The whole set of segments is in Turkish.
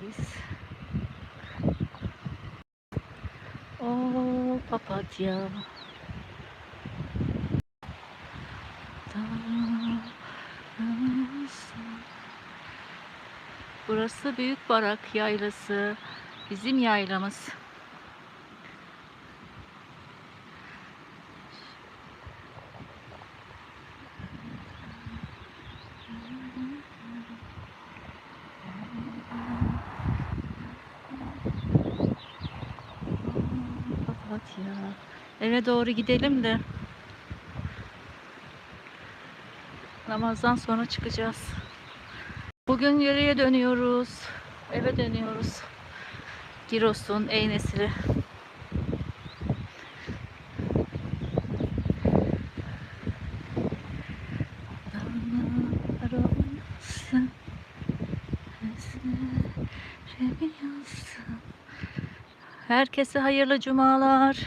ceviz. O papatya. Burası Büyük Barak Yaylası. Bizim yaylamız. Papatya. Eve doğru gidelim de. Namazdan sonra çıkacağız. Bugün yöreye dönüyoruz. Eve dönüyoruz. Giros'un Eynesili. Herkese hayırlı cumalar.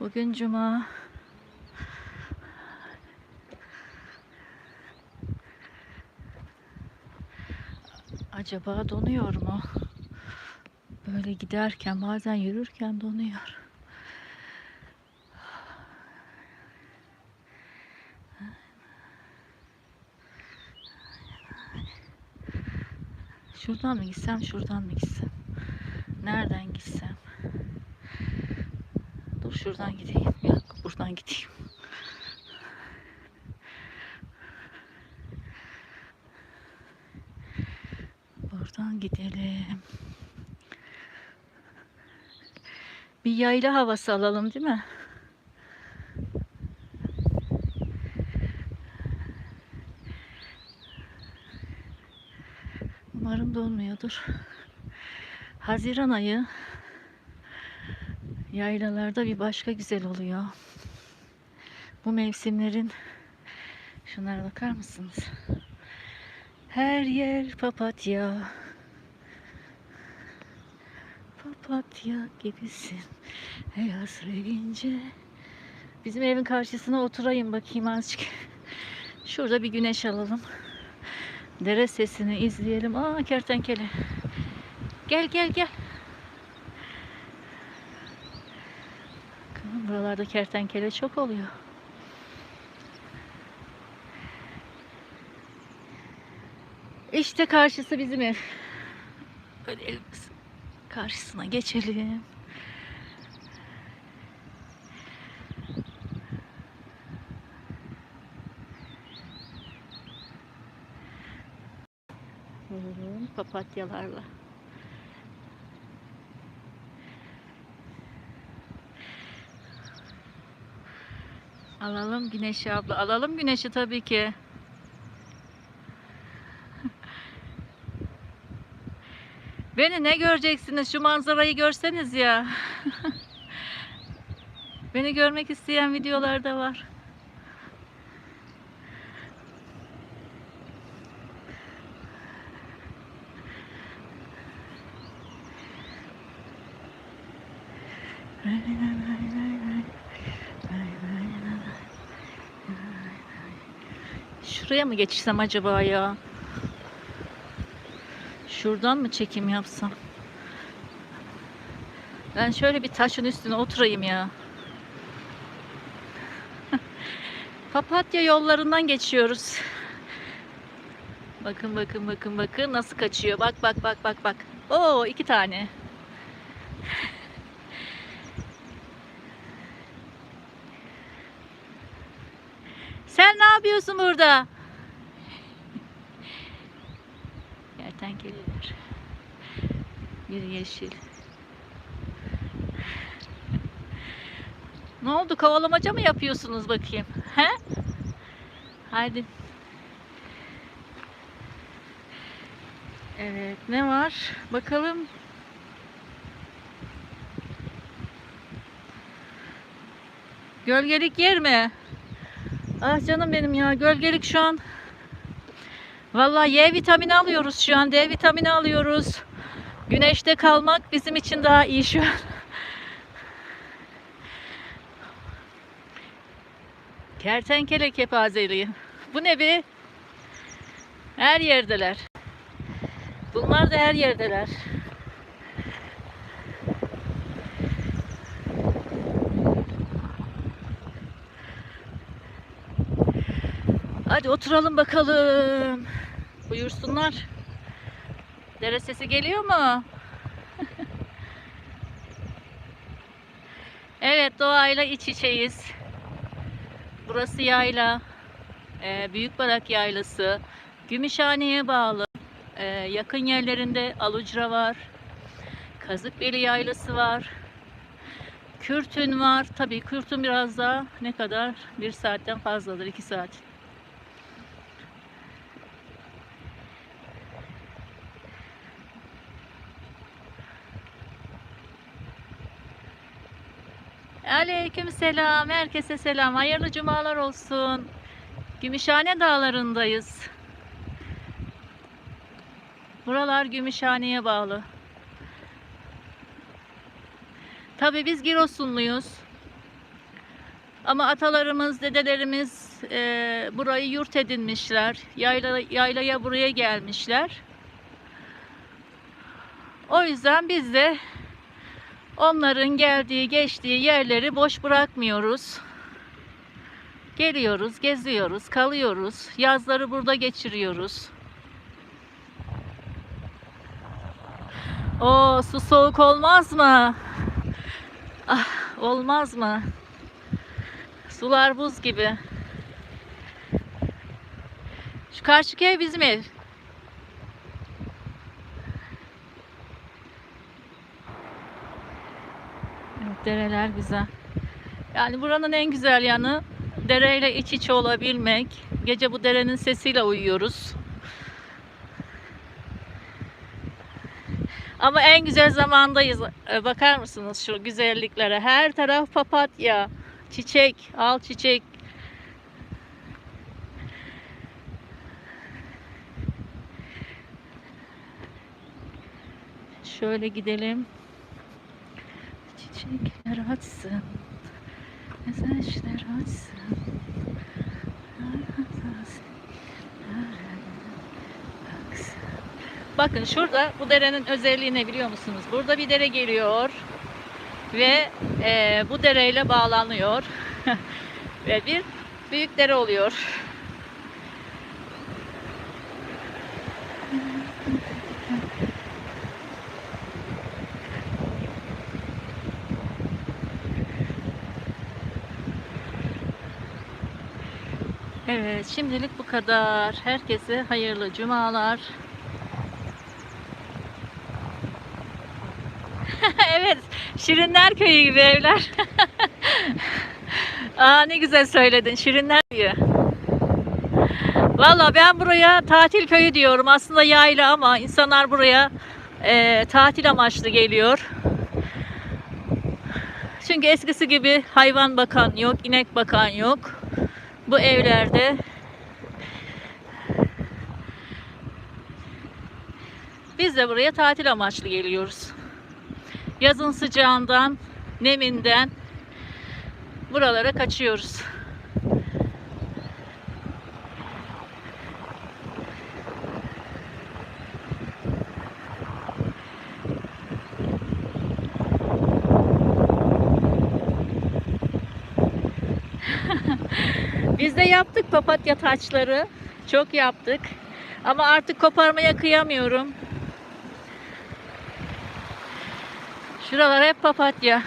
Bugün cuma. Acaba donuyor mu? Böyle giderken bazen yürürken donuyor. Şuradan mı gitsem, şuradan mı gitsem? Nereden gitsem? Dur şuradan gideyim. Yok, buradan gideyim. Buradan gidelim. Bir yayla havası alalım değil mi? Umarım donmuyordur. Haziran ayı yaylalarda bir başka güzel oluyor. Bu mevsimlerin şunlara bakar mısınız? Her yer papatya. Papatya gibisin. Beyaz revince. Bizim evin karşısına oturayım bakayım azıcık. Şurada bir güneş alalım. Dere sesini izleyelim. Aa kertenkele. Gel gel gel. Buralarda kertenkele çok oluyor. İşte karşısı bizim ev. Böyle karşısına geçelim. Papatyalarla. Alalım Güneş'i abla. Alalım Güneş'i tabii ki. Beni ne göreceksiniz? Şu manzarayı görseniz ya. Beni görmek isteyen videolar da var. Şuraya mı geçsem acaba ya? Şuradan mı çekim yapsam? Ben şöyle bir taşın üstüne oturayım ya. Papatya yollarından geçiyoruz. Bakın bakın bakın bakın nasıl kaçıyor. Bak bak bak bak bak. Oo iki tane. Sen ne yapıyorsun burada? Kertenkeleler. Bir yeşil. Ne oldu? Kovalamaca mı yapıyorsunuz bakayım? He? Haydi. Evet, ne var? Bakalım. Gölgelik yer mi? Ah canım benim ya, gölgelik şu an Vallahi Y vitamini alıyoruz şu an. D vitamini alıyoruz. Güneşte kalmak bizim için daha iyi şu an. Kertenkele kepazeliği. Bu ne be? Her yerdeler. Bunlar da her yerdeler. Hadi oturalım bakalım. Buyursunlar. Dere sesi geliyor mu? evet doğayla iç içeyiz. Burası yayla. Ee, Büyükbarak Yaylası. Gümüşhane'ye bağlı. Ee, yakın yerlerinde Alucra var. Kazıkbeli Yaylası var. Kürtün var. Tabii Kürtün biraz daha ne kadar? Bir saatten fazladır. iki saat. Aleyküm selam. Herkese selam. Hayırlı cumalar olsun. Gümüşhane dağlarındayız. Buralar Gümüşhane'ye bağlı. Tabii biz Giresunluyuz. Ama atalarımız, dedelerimiz e, burayı yurt edinmişler. Yayla, yaylaya buraya gelmişler. O yüzden biz de onların geldiği, geçtiği yerleri boş bırakmıyoruz. Geliyoruz, geziyoruz, kalıyoruz. Yazları burada geçiriyoruz. O su soğuk olmaz mı? Ah, olmaz mı? Sular buz gibi. Şu karşıki ev bizim ev. Dereler güzel. Yani buranın en güzel yanı dereyle iç içe olabilmek. Gece bu derenin sesiyle uyuyoruz. Ama en güzel zamandayız. Ee, Bakar mısınız şu güzelliklere? Her taraf papatya, çiçek, al çiçek. Şöyle gidelim. Çiçekler açsın. Mesajlar açsın. Bakın şurada bu derenin özelliği ne biliyor musunuz? Burada bir dere geliyor ve e, bu dereyle bağlanıyor ve bir büyük dere oluyor. Evet, şimdilik bu kadar. Herkese hayırlı cumalar. evet, Şirinler Köyü gibi evler. Aa ne güzel söyledin. Şirinler Köyü. Valla ben buraya tatil köyü diyorum. Aslında yayla ama insanlar buraya e, tatil amaçlı geliyor. Çünkü eskisi gibi hayvan bakan yok, inek bakan yok. Bu evlerde biz de buraya tatil amaçlı geliyoruz. Yazın sıcağından, neminden buralara kaçıyoruz. Biz de yaptık papatya taçları. Çok yaptık. Ama artık koparmaya kıyamıyorum. Şuralar hep papatya.